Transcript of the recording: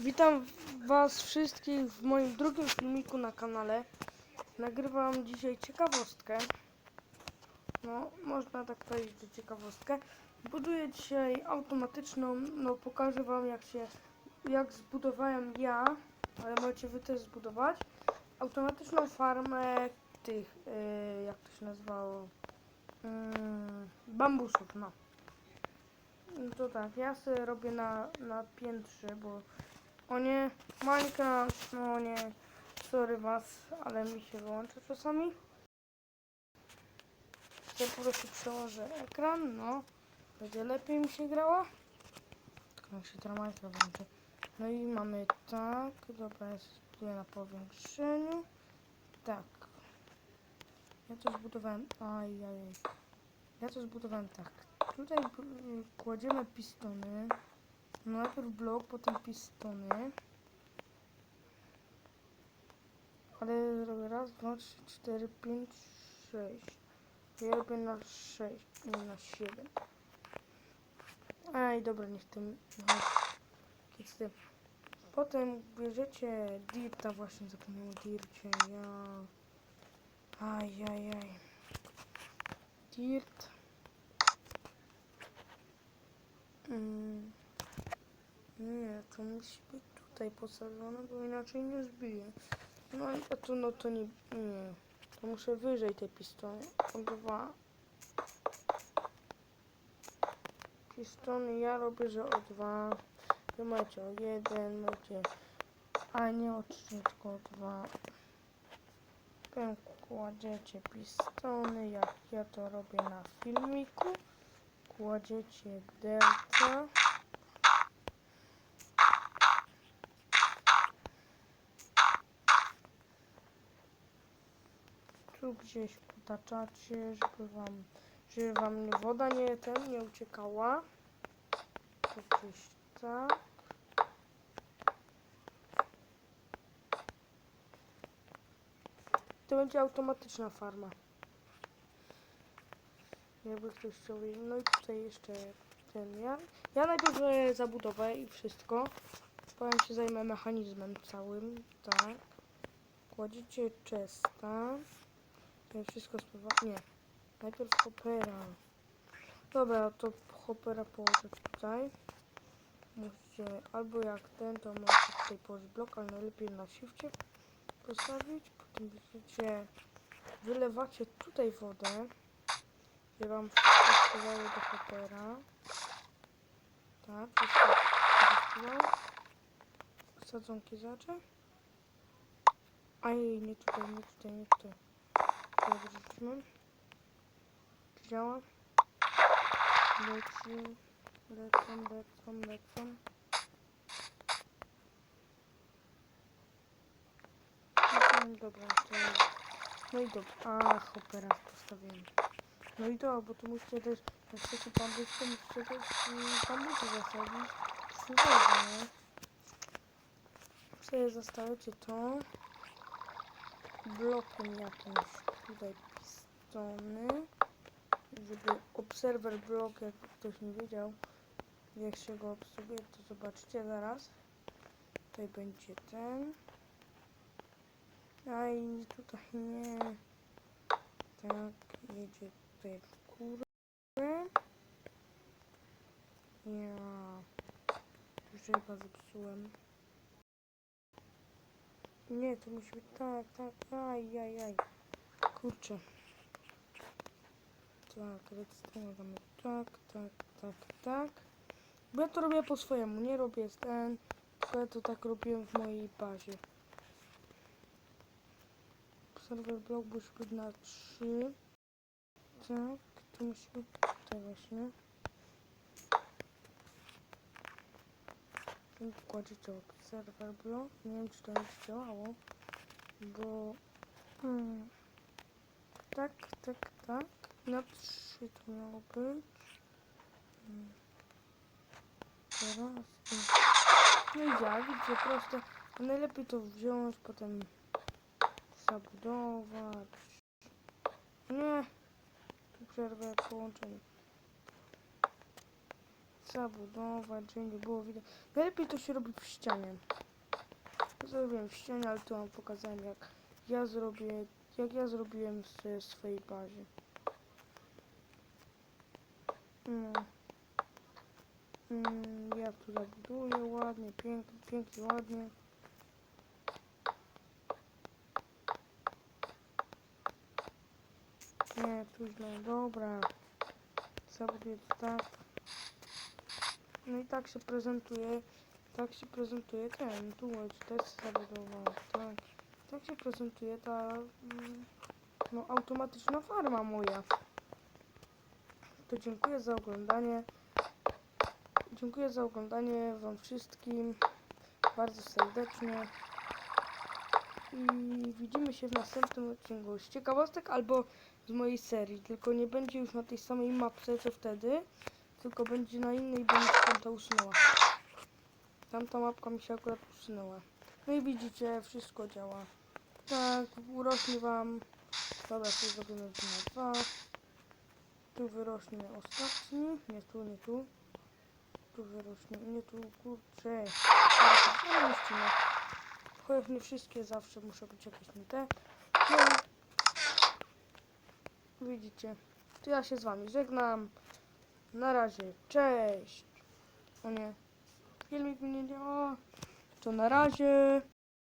Witam Was wszystkich w moim drugim filmiku na kanale. Nagrywam dzisiaj ciekawostkę. No, można tak powiedzieć, że ciekawostkę. Buduję dzisiaj automatyczną, no pokażę Wam jak się, jak zbudowałem ja, ale możecie Wy też zbudować. Automatyczną farmę tych, yy, jak to się nazywało, mm, bambusów, no. No To tak, ja sobie robię na, na piętrze, bo o nie, Minecraft, no nie, sorry was, ale mi się wyłącza czasami. Ja po prostu przełożę ekran, no, będzie lepiej mi się grało. Tylko jak się teraz Minecraft. No i mamy tak, dobra, ja zbuduję na powiększeniu. Tak. Ja to zbudowałem, ajajaj. Ja to zbudowałem tak. Tutaj kładziemy pistony. No najpierw blok, potem pistony. Ale raz, dwa, trzy, cztery, pięć, sześć. Ja robię na sześć, nie na siedem. Aj, dobra, niech tym. Potem bierzecie dirta, właśnie zapomniałem o dircie. Ja. Aj, aj, aj. Dirt. Mm. Nie, to musi być tutaj posadzone, bo inaczej nie zbije. No a tu no to nie. Nie. To muszę wyżej te pistony. O dwa. Pistony ja robię, że o dwa. Wy macie o jeden, macie. A nie o trzy, tylko o dwa. Potem kładziecie pistony, jak ja to robię na filmiku. Kładziecie delta. Tu gdzieś otaczacie, żeby wam, żeby wam woda nie ten nie uciekała. Tu gdzieś tak. To będzie automatyczna farma. Jakby ktoś chciał. No i tutaj jeszcze ten ja. Ja najpierw e, zabudowę i wszystko. Potem się zajmę mechanizmem całym. Tak. Kładziecie chesta. Ja wszystko spływa. Nie. Najpierw hopera. Dobra, to hopera położę tutaj. Musicie albo jak ten, to możecie tutaj położyć blok, ale najlepiej na shifcie postawić. Potem będziecie wylewacie tutaj wodę. Żeby wam wszystko do hopera. Tak, wszystko. Sadzonki zaczę. Aj, nie tutaj, nie tutaj, nie tutaj. Czy działa? Leci. Lecą, lecą, lecą. No, dobra, to... No i dobra. A, hopera postawiłem. No i to, bo tu musicie też, jak chcecie bambus, to musicie też mm, bambusy zasadzić. Wodzie, nie? Sobie zostawiacie to blokiem jakimś tutaj pistony, żeby obserwer blok, jak ktoś nie wiedział, jak się go obsługuje, to zobaczycie zaraz. Tutaj będzie ten. A i tutaj nie. Tak, jedzie tutaj w górę. Ja drzewa zepsułem. Nie, to musi być tak, tak, aj, aj, aj. Kurczę. Tak, redstone tak, tak, tak, tak. Bo ja to robię po swojemu, nie robię z ten, tylko ja to tak robiłem w mojej bazie. Serwer block musi być na 3. Tak, to musi być tutaj właśnie. I wkładziecie serwer block. Nie wiem czy to będzie działało, bo hmm, tak, tak, tak. Na 3 to miało być. Teraz. No i ja widzę proste. Najlepiej to wziąć, potem zabudować. Nie. Tu przerwę połączenie. Zabudować, żeby nie było widać. Najlepiej to się robi w ścianie. Zrobiłem w ścianie, ale tu wam pokazałem jak ja zrobię, jak ja zrobiłem w swojej bazie. Mm. Mm, ja tu zabuduję ładnie, pięknie, pięknie, ładnie. Nie, tu źle, dobra. Zabuduję to tak. No i tak się prezentuje, tak się prezentuje ten, tu jest też zabudowana, tak. Tak się prezentuje ta, mm, no automatyczna farma moja. To dziękuję za oglądanie. Dziękuję za oglądanie Wam wszystkim bardzo serdecznie. I widzimy się w następnym odcinku z ciekawostek albo z mojej serii. Tylko nie będzie już na tej samej mapce co wtedy, tylko będzie na innej, bo mi się tamta usunęła. Tamta mapka mi się akurat usunęła. No i widzicie, wszystko działa. Tak, urośnie Wam. Dobra, tu zrobimy na dwa. Tu wyrośnie ostatni. Nie tu, nie tu. Tu wyrośnie, nie tu, kurczę. Chociaż nie wszystkie zawsze muszą być jakieś nie te. No. Widzicie. To ja się z wami żegnam. Na razie. Cześć. O nie. Filmik mi nie działa. To na razie.